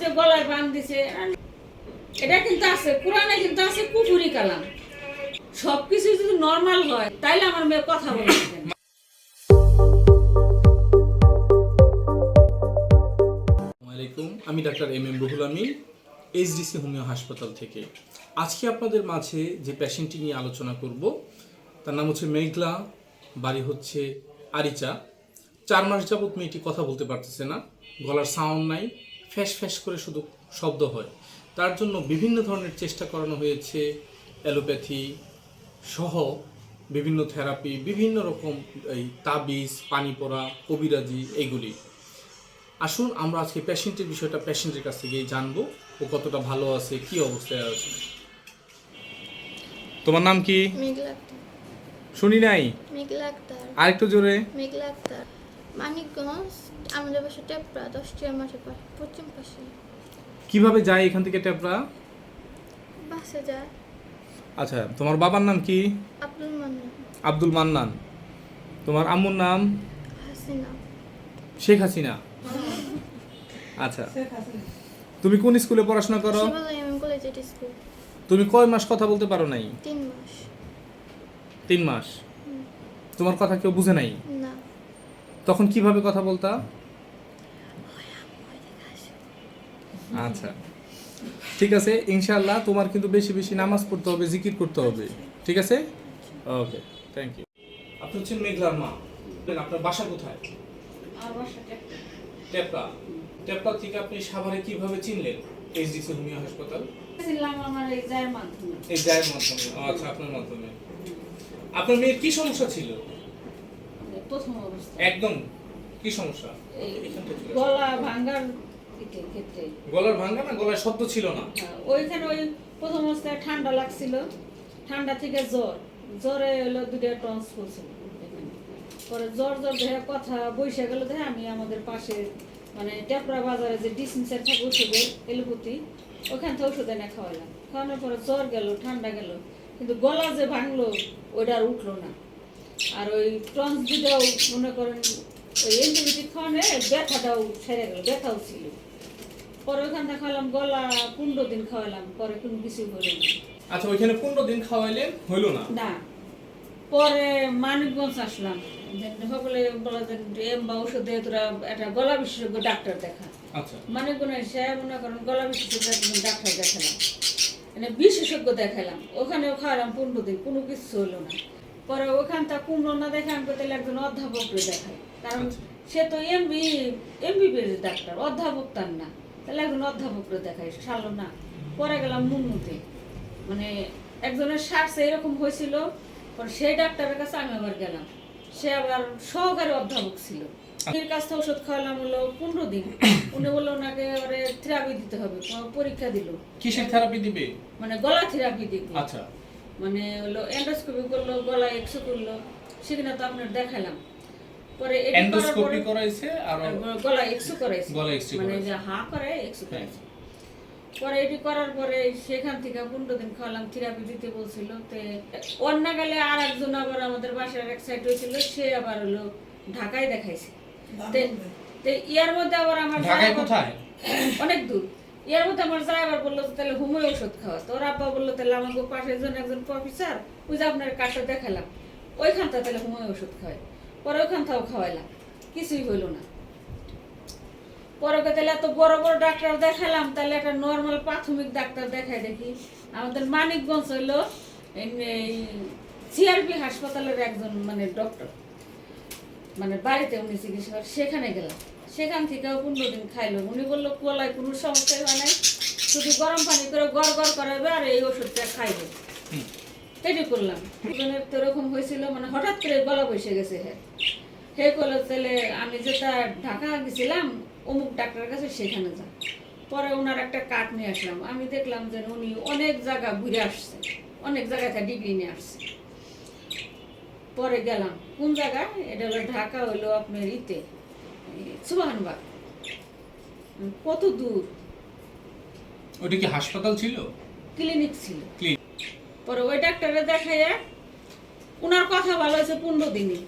যে গলায় বান দিছে এটা কিন্তু আছে কোরআনে কিন্তু আছে কুফুরি কালাম। সবকিছু যদি নর্মাল হয়, তাইলে আমার মেয়ে কথা আমি doctor M M Ruhul Amin, HDC homeo হাসপাতাল থেকে। আজকে আপনাদের মাঝে যে পেশেন্টটি নিয়ে আলোচনা করব, তার নাম হচ্ছে মেঘলা, বাড়ি হচ্ছে আরিচা। চার মাস যাবত মেয়েটি কথা বলতে পারতেছে না, গলার সাউন্ড নাই। ফ্যাস ফ্যাস করে শুধু শব্দ হয়। তার জন্য বিভিন্ন ধরনের চেষ্টা করানো হয়েছে অ্যালোপ্যাথি সহ বিভিন্ন থেরাপি বিভিন্ন রকম এই তাবিজ পানি পড়া কবিরাজি এইগুলি। আসুন আমরা আজকে পেশেন্টের বিষয়টা পেশেন্টের কাছ থেকে জানব ও কতটা ভালো আছে কি অবস্থায় আছে। তোমার নাম কি? শুনি নাই? আক্তার। আরেকটু জোরে। মানিকগঞ্জ আমাদের বাসা টেপরা দশটিয়া মাঠের পাশে পশ্চিম পাশে। কীভাবে যায় এখান থেকে ট্যাপরা বাসে যায়। আচ্ছা তোমার বাবার নাম কি? আব্দুল মান্নান। আব্দুল মান্নান। তোমার আম্মুর নাম? হাসিনা। শেখ হাসিনা। আচ্ছা। তুমি কোন স্কুলে পড়াশোনা করো? তুমি কয় মাস কথা বলতে পারো নাই? তিন মাস। তিন মাস। তোমার কথা কেউ বুঝে নাই? না। তখন কীভাবে কথা বলতা? আচ্ছা। ঠিক আছে ইনশাল্লাহ তোমার কিন্তু বেশি বেশি নামাজ পড়তে হবে জিকির করতে হবে। ঠিক আছে? ওকে থ্যাংক ইউ আপনি হচ্ছেন মেঘলার মা। আপনার বাসা কোথায়? টেপরা টেপরা থেকে আপনি সাভারে কীভাবে চিনলেন এইচডিসি হোমিও হাসপাতাল? আমার এই মাধ্যমে। এই জায়ের মাধ্যমে ও, আচ্ছা আপনার মাধ্যমে। আপনার মেয়ের কি সমস্যা ছিল? প্রথম অবস্থা। একদম কি সমস্যা? এই। গলা ভাঙ্গার দিকে ক্ষেত্রে গলার ভাঙ্গা না? গলায় শব্দ ছিল না? হ্যাঁ, ওইখানে ওই প্রথম অবস্থায় ঠান্ডা লাগছিল। ঠান্ডা থেকে জ্বর। জ্বরে দুটো টন্স পরে জ্বর জ্বর দেখে কথা বসে গেল দেখে আমি আমাদের পাশে মানে টেপরা বাজারে যে ডিসেন্সার থাকে এলোপতি ওখান থেকে ওষুধ এনে খাওয়ালাম। খাওয়ানোর পরে জ্বর গেল ঠান্ডা গেল। কিন্তু গলা যে ভাঙলো ওইটা আর উঠল না। আর ওই টন্স দুটাও মনে করেন ওই অ্যান্টিবায়োটিক খাওয়ানো ব্যথাটাও সেরে গেল ব্যথাও ছিল। পরে ওখান থেকে খাওয়ালাম গলা পনেরো দিন খাওয়ালাম পরে কোনো কিছু হলো না। আচ্ছা ওইখানে পনেরো দিন খাওয়াইলেন হইল না? না। পরে মানিকগঞ্জ আসলাম সকলে বলা যে এম বা ওষুধে তোরা একটা গলা বিশেষজ্ঞ ডাক্তার দেখা। আচ্ছা। মানিকগঞ্জ মনে করেন গলা বিশেষজ্ঞ ডাক্তার দেখালাম। মানে বিশেষজ্ঞ দেখালাম ওখানেও খাওয়ালাম পনেরো দিন কোনো কিছু হলো না। পরে ওখানটা কুমড়ো না দেখে আমি তাহলে একজন অধ্যাপককে দেখাই কারণ আচ্ছা। সে তো এমবি এমবিবিএস ডাক্তার অধ্যাপক তার না। তাহলে একজন অধ্যাপককে দেখাই সালো না। পরে গেলাম মুন্নুতে। মানে একজনের শ্বাস এরকম হয়েছিল। পরে সেই ডাক্তারের কাছে আমি আবার গেলাম। সে আবার সহকারী অধ্যাপক ছিল। এর কাছ থেকে ওষুধ খাওয়ালাম হলো পনেরো দিন। উনি বলল ওনাকে থেরাপি দিতে হবে। পরীক্ষা দিল। কিসের থেরাপি দিবে? মানে গলা থেরাপি দিতে। আচ্ছা। মানে হলো এন্ডোস্কোপি করল গলা এক্সো করল। সেখানে তো আপনার দেখালাম। পরে এন্ডোস্কোপি করাইছে আর গলা এক্সো করাইছে। গলা X-ray মানে যে হা করে এক্সো হ্যাঁ। করাইছে। পরে এটি করার পরে সেখান থেকে পনেরো দিন খাওয়ালাম থেরাপি দিতে বলছিল। তে অন্য গেলে আর একজন আবার আমাদের বাসার এক সাইড হয়েছিল সে আবার হলো ঢাকায় দেখাইছে। তে- ইয়ার মধ্যে আবার আমার ঢাকায় কোথায়? অনেক দূর। ইয়ার মধ্যে আমার ড্রাইভার বলল তাহলে হোমিও ওষুধ খাওয়া তোর আব্বা বলল তাহলে আমাকে পাশে একজন একজন প্রফেসর ওই যে আপনার কার্ডটা দেখালাম। ওইখানটা তাহলে হোমিও ওষুধ খাওয়াই পরে ওইখানটাও খাওয়াইলাম। কিছুই হইল না। পরে তাহলে এত বড় বড় ডাক্তার দেখালাম, তাহলে একটা নর্মাল প্রাথমিক ডাক্তার দেখাই দেখি। আমাদের মানিকগঞ্জ হইল সিআরপি হাসপাতালের একজন মানে ডক্টর মানে বাড়িতে উনি চিকিৎসা সেখানে গেলাম। সেখান থেকেও পনেরো দিন খাইলো। উনি বলল, কোলায় কোনো সমস্যাই হয় নাই। শুধু গরম পানি করে গড় গড় করাবে আর এই ওষুধটা খাইবে। এটি করলাম। দুজনের তো এরকম হয়েছিল মানে হঠাৎ করে গলা বসে গেছে হ্যাঁ হে করল তাহলে আমি যেটা ঢাকা গেছিলাম অমুক ডাক্তারের কাছে সেখানে যা। পরে ওনার একটা কার্ড নিয়ে আসলাম। আমি দেখলাম যে উনি অনেক জায়গা ঘুরে আসছে অনেক জায়গায় ডিগ্রি নিয়ে আসছে। পরে গেলাম। কোন জায়গায়? এটা হলো ঢাকা হলো আপনার ইতে। সুবাহানবাগ কত দূর? ওটা কি হাসপাতাল ছিল? ক্লিনিক ছিল। পরে ওই ডাক্তারে দেখাইয়া ওনার কথা ভালো হয়েছে পনেরো দিনই।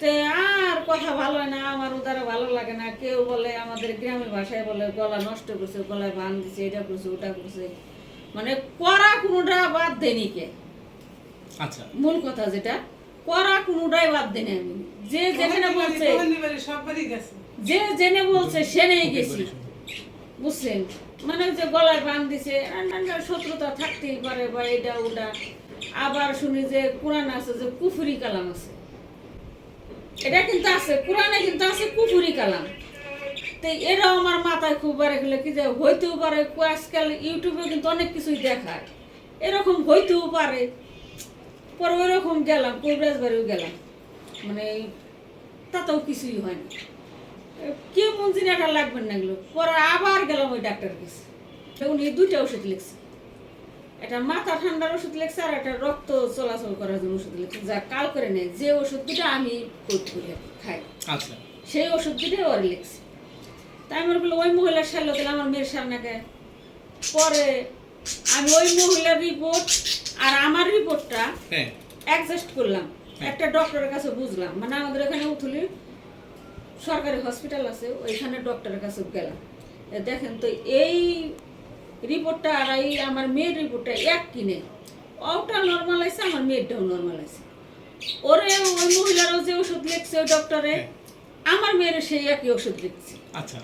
তো আর কথা ভালো হয় না আমার দ্বারা ভালো লাগে না। কেউ বলে আমাদের গ্রামের ভাষায় বলে গলা নষ্ট করছে গলায় বান দিছে এটা করছে ওটা করছে। মানে করা কোনোটা বাদ দেনি কে। আচ্ছা। মূল কথা যেটা করা কোনোটাই বাদ দেনি আমি। যে যেখানে বলছে যে জেনে বলছে সেনেই গেছি। বুঝছেন? মানে যে গলায় বান দিছে শত্রুতা থাকতেই পারে বা এটা ওটা। আবার শুনি যে কোরআন আছে যে কুফুরি কালাম আছে। এটা কিন্তু আছে, কোরআনে কিন্তু আছে কুফুরি কালাম। তো আমার মাথায় খুব বারে গেলে কি যে হইতেও পারে, আজকাল ইউটিউবে কিন্তু অনেক কিছুই দেখায়। এরকম হইতেও পারে। পরে ওইরকম গেলাম, কবিরাজ বাড়িও গেলাম। মানে তাতেও কিছুই হয় না। কে মঞ্জিন লাগবে না এগুলো। পরে আবার গেলাম ওই ডাক্তারের কাছে। উনি দুইটা ওষুধ লিখছে। একটা মাথা ঠান্ডার ওষুধ লিখছে আর একটা রক্ত চলাচল করার জন্য ওষুধ লিখছে। যা কাল করে নেয় যে ওষুধ দুটো আমি খাই। আচ্ছা। সেই ওষুধ ওর লিখছে। তাই আমার বলে ওই মহিলার সারলো তাহলে আমার মেয়ের সামনাকে পরে আমি ওই মহিলার রিপোর্ট আর আমার রিপোর্টটা অ্যাডজাস্ট করলাম। হ্যাঁ। একটা ডক্টরের কাছে বুঝলাম। মানে আমাদের এখানে উথুলি সরকারি হসপিটাল আছে ওইখানে ডক্টরের কাছে গেলাম। এ দেখেন তো এই রিপোর্টটা আর এই আমার মেয়ের রিপোর্টটা এক কিনে ওটা নর্মাল আছে আমার মেয়েরটাও নর্মাল আছে। ওরে ওই মহিলারও যে ওষুধ লিখছে ওই ডক্টরে হ্যাঁ। আমার মেয়ের সেই একই ওষুধ লিখছে। আচ্ছা।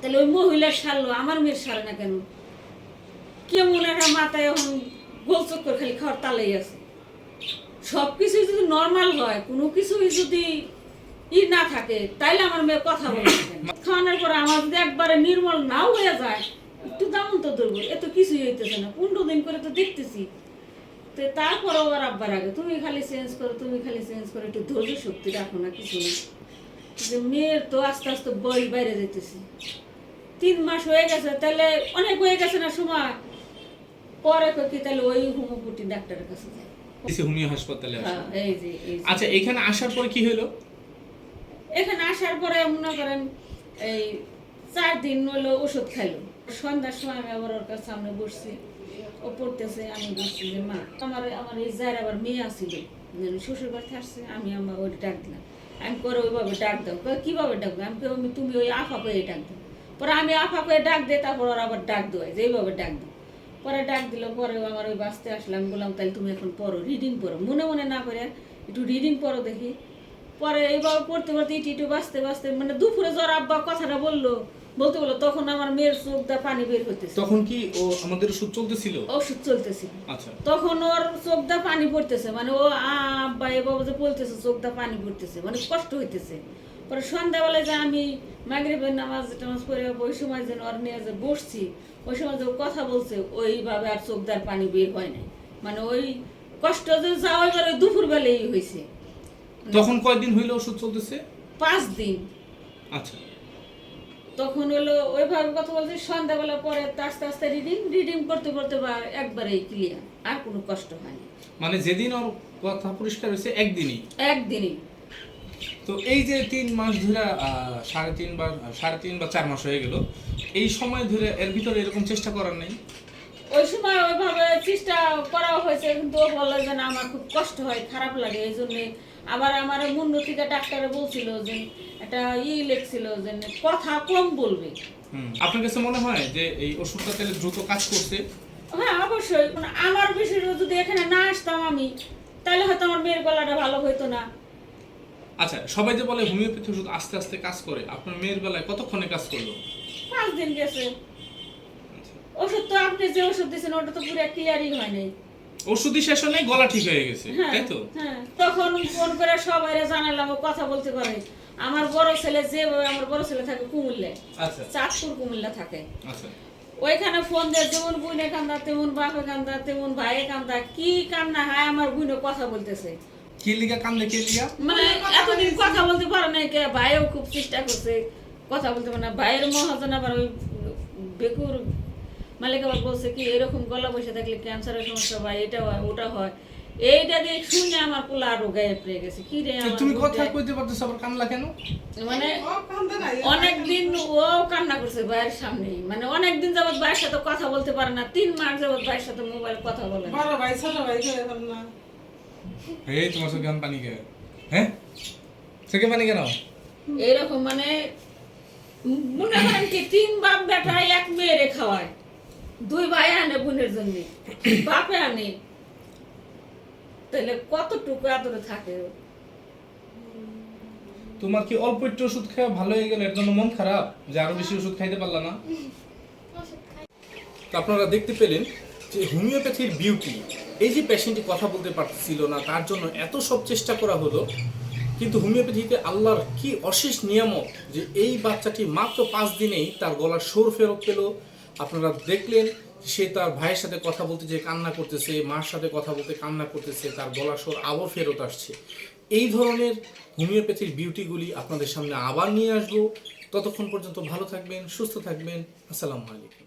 তাহলে ওই মহিলার সারলো আমার মেয়ের সারে না কেন? কেমন একটা মাথায় এখন গোল চক্কর খালি খাওয়ার তালেই আছে। সব কিছু যদি নর্মাল হয় কোনো কিছুই যদি ই না থাকে তাইলে আমার মেয়ে কথা বলে খাওয়ানোর পরে আমার যদি একবারে নির্মল নাও হয়ে যায় একটু দামন তো ধরবো এত কিছুই হইতেছে না পনেরো দিন করে তো দেখতেছি। তো তারপরে ওর আব্বার আগে তুমি খালি চেঞ্জ করো তুমি খালি চেঞ্জ করো একটু ধৈর্য শক্তি রাখো না কিছু না। যে মেয়ের তো আস্তে আস্তে বয়স বাইরে যেতেছে তিন মাস হয়ে গেছে তাহলে অনেক হয়ে গেছে না সময়? পরে তো কি তাহলে ওই হোমিওপ্যাথি ডাক্তারের কাছে যায়। হোমিও হাসপাতালে হ্যাঁ। আচ্ছা এখানে আসার পর কি হলো এখানে আসার পরে মনে করেন এই চার দিন হলো ওষুধ খাইলো। সন্ধ্যার সময় আমি আবার ওর কাছে সামনে বসছি। ও পড়তেছে, আমি বলছি যে, মা, আমার আমার এই যার আবার মেয়ে আসছিল শ্বশুর বাড়ি আসছে, আমি আমার ওই ডাক দিলাম। আমি পরে ওইভাবে ডাক দাও। কীভাবে ডাকবো আমি আমি, তুমি ওই আফা পেয়ে ডাক দাও। পরে আমি আফা পেয়ে ডাক দিই তারপর ওর আবার ডাক দেয় যে এইভাবে ডাক দাও পরে ডাক দিল, পরে আমার ওই বাসতে আসলাম বললাম তাহলে তুমি এখন পড়ো রিডিং পড়ো। মনে মনে না করে একটু রিডিং পড়ো দেখি। পরে এইভাবে পড়তে পড়তে ইটি ইটু বাঁচতে বাঁচতে মানে দুপুরে জ্বর আব্বা কথাটা বলল। বলতে বলল তখন আমার মেয়ের চোখ দা পানি বের হইতেছে। তখন কি ও আমাদের ওষুধ চলতেছিল? ওষুধ চলতেছিল। আচ্ছা। তখন ওর চোখ দা পানি পড়তেছে মানে ও আব্বা এভাবে যে বলতেছে চোখ দা পানি পড়তেছে মানে কষ্ট হইতেছে। পরে সন্ধ্যাবেলায় যে আমি মাগরিবের নামাজ টামাজ পড়ে ওই সময় যেন ওর নিয়ে যে বসছি ওই সময় যে কথা বলছে ওইভাবে আর চোখ দার পানি বের হয় নাই। মানে ওই কষ্ট যে যাওয়া এবার ওই দুপুর বেলায় হয়েছে তখন কয়দিন হইল ওষুধ চলতেছে? পাঁচ দিন আচ্ছা। তখন হলো ওইভাবে কথা বলছি সন্ধ্যাবেলা পরে আস্তে আস্তে রিডিং রিডিং করতে করতে বা একবারেই ক্লিয়ার আর কোনো কষ্ট হয়নি। মানে যেদিন ওর কথা পরিষ্কার হয়েছে একদিনই? একদিনই। তো এই যে তিন মাস ধরে সাড়ে তিন বা সাড়ে তিন বা চার মাস হয়ে গেল এই সময় ধরে এর ভিতরে এরকম চেষ্টা করার নেই? ওই সময় ওইভাবে চেষ্টা করা হয়েছে কিন্তু ও বলল যে না আমার খুব কষ্ট হয় খারাপ লাগে এই জন্যে আবার আমার মুন্ডু থেকে ডাক্তারে বলছিল যে একটা ই লেখছিল যে কথা কম বলবে। হুম। আপনার কাছে মনে হয় যে এই ওষুধটা তাহলে দ্রুত কাজ করছে? হ্যাঁ অবশ্যই। মানে আমার বিষয়টা যদি এখানে না আসতাম আমি তাহলে হয়তো আমার মেয়ের গলাটা ভালো হইতো না। আচ্ছা সবাই যে বলে হোমিওপ্যাথি ওষুধ আস্তে আস্তে কাজ করে আপনার মেয়ের বেলায় কতক্ষণে কাজ করল? পাঁচ দিন গেছে। ওষুধ তো আপনি যে ওষুধ দিয়েছেন ওটা তো পুরো ক্লিয়ারই হয় নাই। ওষুধই শেষ নাই, গলা ঠিক হয়ে গেছে হ্যাঁ তাই তো? হ্যাঁ তখন ফোন করে সবাই জানালাম ও কথা বলতে পারে। আমার বড় ছেলে যেভাবে আমার বড় ছেলে থাকে কুমিল্লে আচ্ছা। চাঁদপুর কুমিল্লা থাকে। আচ্ছা। ওইখানে ফোন দিয়ে যেমন বুনে কান্দা তেমন বাপে কান্দা তেমন ভাইয়ে কান্দা কি কান্না হয় আমার বুনে কথা বলতেছে। কি লিগা কান্দে কে লিগা? মানে এতদিন কথা বলতে পারে না কে ভাইও খুব চেষ্টা করছে কথা বলতে পারে না। ভাইয়ের মহাজন আবার ওই বেকুর মালিক আবার বলছে কি এরকম গলা বসে থাকলে ক্যান্সারের সমস্যা হয় এটা হয় ওটা হয়। এইটা দিয়ে শুনে আমার পোলা আরও গায়ে পেয়ে গেছে। কি রে আমার তুমি কথা কইতে পারতেছ আবার কান্দলা কেন? মানে অনেক দিন ও কান্না করছে ভাইয়ের সামনে মানে অনেক দিন যাবত ভাইয়ের সাথে কথা বলতে পারে না তিন মাস যাবত ভাইয়ের সাথে মোবাইল কথা বলে না। বড় ভাই ছোট ভাই না। হে তোমার চোখে আমি পানি খেয়ে হ্যাঁ? থেকে পানি কেন? এরকম মানে মনে করেন কি তিন বাপ বেটা এক মেয়েরে খাওয়ায়। দুই ভাই আনে বোনের জন্য। বাপে আনে। তাহলে কতটুকু আদরে থাকে? তোমার কি অল্প একটু ওষুধ খাওয়া ভালো হয়ে গেল? এর জন্য মন খারাপ যে আরও বেশি ওষুধ খাইতে পারলা না? তো আপনারা দেখতে পেলেন যে হোমিওপ্যাথির বিউটি এই যে পেশেন্টটি কথা বলতে পারছিল না তার জন্য এত সব চেষ্টা করা হলো কিন্তু হোমিওপ্যাথিতে আল্লাহর কি অশেষ নিয়ামক যে এই বাচ্চাটি মাত্র পাঁচ দিনেই তার গলার সোর ফেরত পেল আপনারা দেখলেন সে তার ভাইয়ের সাথে কথা বলতে যে কান্না করতেছে, মার সাথে কথা বলতে কান্না করতেছে, তার গলা সর আবার ফেরত আসছে। এই ধরনের হোমিওপ্যাথির বিউটিগুলি আপনাদের সামনে আবার নিয়ে আসব। ততক্ষণ পর্যন্ত ভালো থাকবেন, সুস্থ থাকবেন। আসসালামু আলাইকুম।